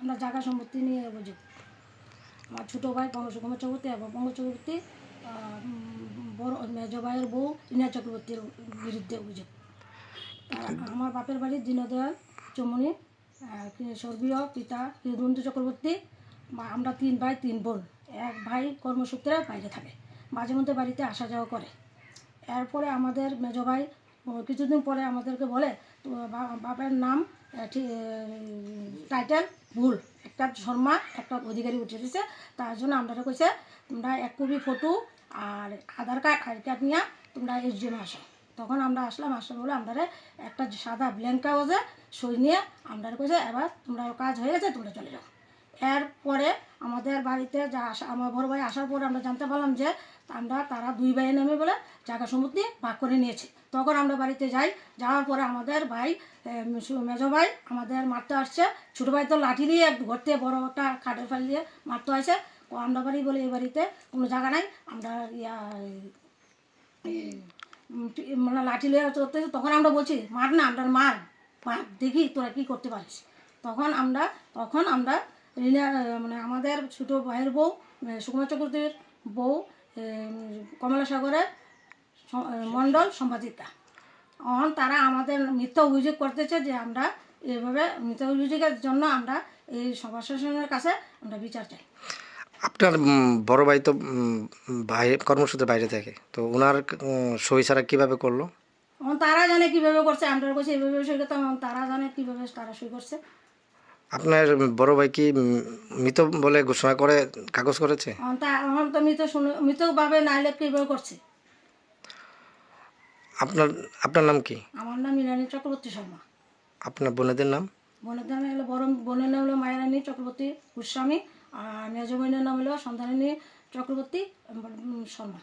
আমরা জায়গা সম্পত্তি নিয়ে অভিযোগ আমার ছোটো ভাই কুমার চক্রবর্তী এবং পঙ্কজ চক্রবর্তী বড় মেজ ভাইয়ের বউ ইনা চক্রবর্তীর বিরুদ্ধে অভিযোগ। আমার বাপের বাড়ি দীনদয়াল চমনি স্বর্গীয় পিতা হিরুন্দু চক্রবর্তী আমরা তিন ভাই, তিন বোন। এক ভাই কর্মসূত্রে বাইরে থাকে, মাঝে মধ্যে বাড়িতে আসা যাওয়া করে। এরপরে আমাদের মেজ ভাই, কিছুদিন পরে আমাদেরকে বলে বাবার নাম টাইটেল ভুল। একটা শর্মা, একটা অধিকারী উঠে দিয়েছে তার জন্য আমরা কইছে, তোমরা এক কপি ফটো আর আধার কার্ড আই কার্ড নিয়ে তোমরা এর জন্য আসো। তখন আমরা আসলাম আসলে বলে আমরা একটা সাদা ব্ল্যাঙ্ক কাগজে সই নিয়ে আমরা কইছে, এবার তোমরা কাজ হয়ে গেছে, তোমরা চলে যাও। এরপরে আমাদের বাড়িতে যা আসা আমার বড় ভাই আসার পরে আমরা জানতে পারলাম যে আমরা তারা দুই ভাই নেমে বলে জায়গা সম্পত্তি ভাগ করে নিয়েছে। তখন আমরা বাড়িতে যাই, যাওয়ার পরে আমাদের ভাই মেজো ভাই আমাদের মারতে আসছে। ছোটো ভাই তো লাঠি দিয়ে ঘরতে বড় একটা খাটের ফাল দিয়ে মারতে আসছে ও আমরা বাড়ি বলে এই বাড়িতে কোনো জায়গা নাই। আমরা ইয়া মানে লাঠি লিয়ে চলতে তখন আমরা বলছি, মার না, আমরা মার। মার, দেখি তোরা কি করতে পারিস। তখন আমরা তখন আমরা রিনা মানে আমাদের ছোটো ভাইয়ের বউ সুকুমার চক্রবর্তীর বউ কমলা সাগরের মণ্ডল সম্পাদিকা এখন তারা আমাদের মিথ্যা অভিযোগ করতেছে যে আমরা এভাবে মিথ্যা অভিযোগের জন্য আমরা এই সভা শাসনের কাছে আমরা বিচার চাই। আপনার বড় ভাই তো বাইরে কর্মসূত্রে বাইরে থাকে তো ওনার সই ছাড়া কীভাবে করল? তারা জানে কীভাবে করছে আমরা করছি এইভাবে সই করতে এখন তারা জানে কীভাবে তারা সই করছে। আপনার বড় ভাই কি মৃত বলে ঘোষণা করে কাগজ করেছে? এখন তা এখন তো মৃত শুনে মৃতভাবে নাইলে কীভাবে করছে? আপনার আপনার নাম কি? আমার নাম ইরানী চক্রবর্তী শর্মা। আপনার বোনেদের নাম? বোনের নাম হলো বড় বোনের নাম হলো মায়ারানী চক্রবর্তী গোস্বামী আর মেজ বোনের নাম হলো সন্ধানী চক্রবর্তী শর্মা।